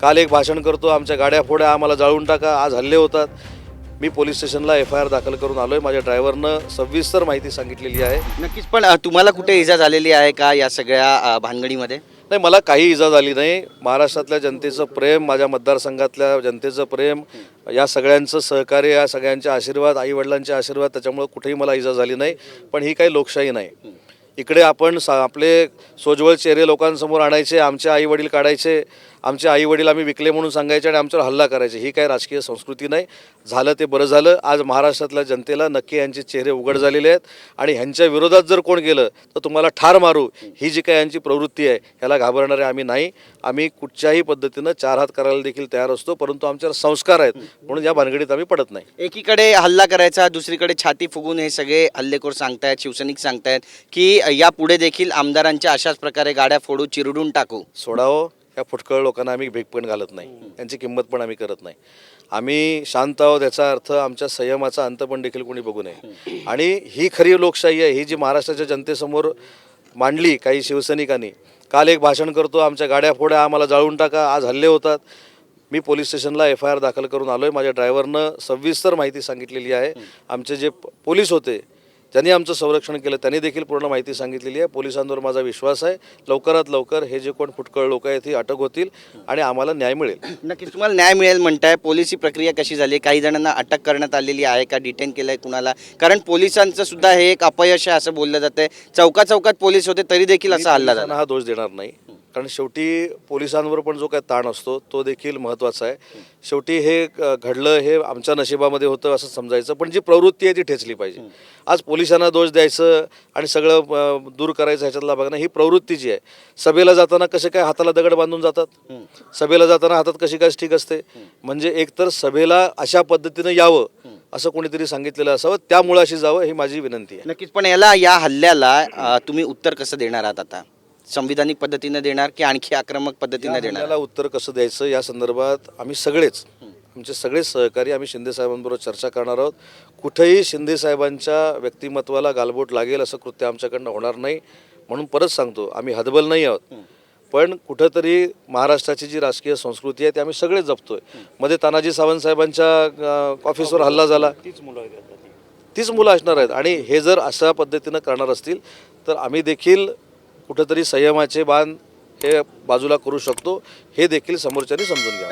काल एक भाषण करतो आमच्या गाड्या फोड्या आम्हाला जाळून टाका आज हल्ले होतात. मी पोलीस स्टेशनला एफ आय आर दाखल करून आलो आहे माझ्या ड्रायव्हरनं सविस्तर माहिती सांगितलेली आहे. नक्कीच पण तुम्हाला कुठे इजा झालेली आहे का या सगळ्या भानगडीमध्ये? नाही मला काही इजा झाली नाही. महाराष्ट्रातल्या जनतेचं प्रेम माझ्या मतदारसंघातल्या जनतेचं प्रेम या सगळ्यांचं सहकार्य या सगळ्यांचे आशीर्वाद आईवडिलांचे आशीर्वाद त्याच्यामुळे कुठेही मला इजा झाली नाही. पण ही काही लोकशाही नाही. इकडे आपण सा आपले सोज्वळ चेहरे लोकांसमोर आणायचे आमचे आईवडील काढायचे आमचे आईवडील आम्ही विकले म्हणून सांगायचे आणि आमच्यावर हल्ला करायचे. ही काही राजकीय संस्कृती नाही. झालं ते बरं झालं. आज महाराष्ट्रातल्या जनतेला नक्की यांचे चेहरे उघड झालेले आहेत. आणि ह्यांच्या विरोधात जर कोण गेलं तर तुम्हाला ठार मारू. ही जी काही यांची प्रवृत्ती आहे ह्याला घाबरणारे आम्ही नाही. आम्ही कुठच्याही पद्धतीनं चार हात करायला देखील तयार असतो परंतु आमच्यावर संस्कार आहेत. म्हणून या भानगडीत आम्ही पडत नाही. एकीकडे हल्ला करायचा दुसरीकडे छाती फुगून हे सगळे हल्लेखोर सांगतायत शिवसैनिक सांगतायत की यापुढे देखील आमदारांच्या अशाच प्रकारे गाड्या फोडू चिरडून टाकू. सोडावं या फुटकळ लोकांना आम्ही भेग पण घालत नाही. यांची किंमत पण आम्ही करत नाही. आम्ही शांत आहोत याचा अर्थ आमच्या संयमाचा अंत पण देखील कोणी बघू नये. आणि ही खरी लोकशाही आहे ही जी महाराष्ट्राच्या जनतेसमोर मांडली काही शिवसैनिकांनी. काल एक भाषण करतो आमच्या गाड्या फोड्या आम्हाला जाळून टाका आज हल्ले होतात. मी पोलीस स्टेशनला एफ आय आर दाखल करून आलो आहे माझ्या ड्रायव्हरनं सविस्तर माहिती सांगितलेली आहे. आमचे जे पोलीस होते ज्यांनी आमचं संरक्षण केलं. त्यांनी देखील पूर्ण माहिती सांगितलेली आहे. पोलिसांवर माझा विश्वास आहे. लवकरात लवकर हे जे कोण फुटकळ लोक आहेत ही अटक होतील आणि आम्हाला न्याय मिळेल. नक्कीच. तुम्हाला न्याय मिळेल म्हणताय. पोलिसी प्रक्रिया कशी झाली? काही जणांना अटक करण्यात आलेली आहे का? डिटेन केलंय कुणाला? कारण पोलिसांचं सुद्धा हे एक अपयश आहे असं बोललं जातंय. चौका चौकात पोलीस होते तरी देखील असा हल्ला झाला. हा दोष देणार नाही. कारण शेवटी पोलिसांवर पण जो काय ताण असतो तो देखील महत्त्वाचा आहे. शेवटी हे घडलं हे आमच्या नशिबामध्ये होतं असं समजायचं पण जी प्रवृत्ती आहे ती ठेचली पाहिजे. आज पोलिसांना दोष द्यायचं आणि सगळं दूर करायचं ह्याच्यातला बघणं ही प्रवृत्ती जी आहे. सभेला जाताना कसे काय हाताला दगड बांधून जातात? सभेला जाताना हातात कशी काय ठीक असते? म्हणजे एकतर सभेला अशा पद्धतीनं यावं असं कोणीतरी सांगितलेलं असावं त्या मुळाशी जावं ही माझी विनंती आहे. नक्कीच पण याला या हल्ल्याला तुम्ही उत्तर कसं देणार आहात आता? संविधानिक पद्धतीने देणार की आणखी आक्रमक पद्धतीने देणार? त्याला उत्तर कसं द्यायचं? या संदर्भात आम्ही सगळेच आमचे सगळेच सहकारी आम्ही शिंदे साहेबांबरोबर चर्चा करणार आहोत. कुठेही शिंदे साहेबांच्या व्यक्तिमत्वाला गालबोट लागेल असं कृत्य आमच्याकडनं होणार नाही म्हणून परत सांगतो आम्ही हतबल नाही आहोत. पण कुठंतरी महाराष्ट्राची जी राजकीय संस्कृती आहे ती आम्ही सगळेच जपतोय. मध्ये तानाजी सावंत साहेबांच्या ऑफिसवर हल्ला झाला. तीच मुलं असणार आहेत. आणि हे जर अशा पद्धतीनं करणार असतील तर आम्ही देखील कुठंतरी संयमाचे बांध हे बाजूला करू शकतो हे देखील समोरच्याने समजून घ्या.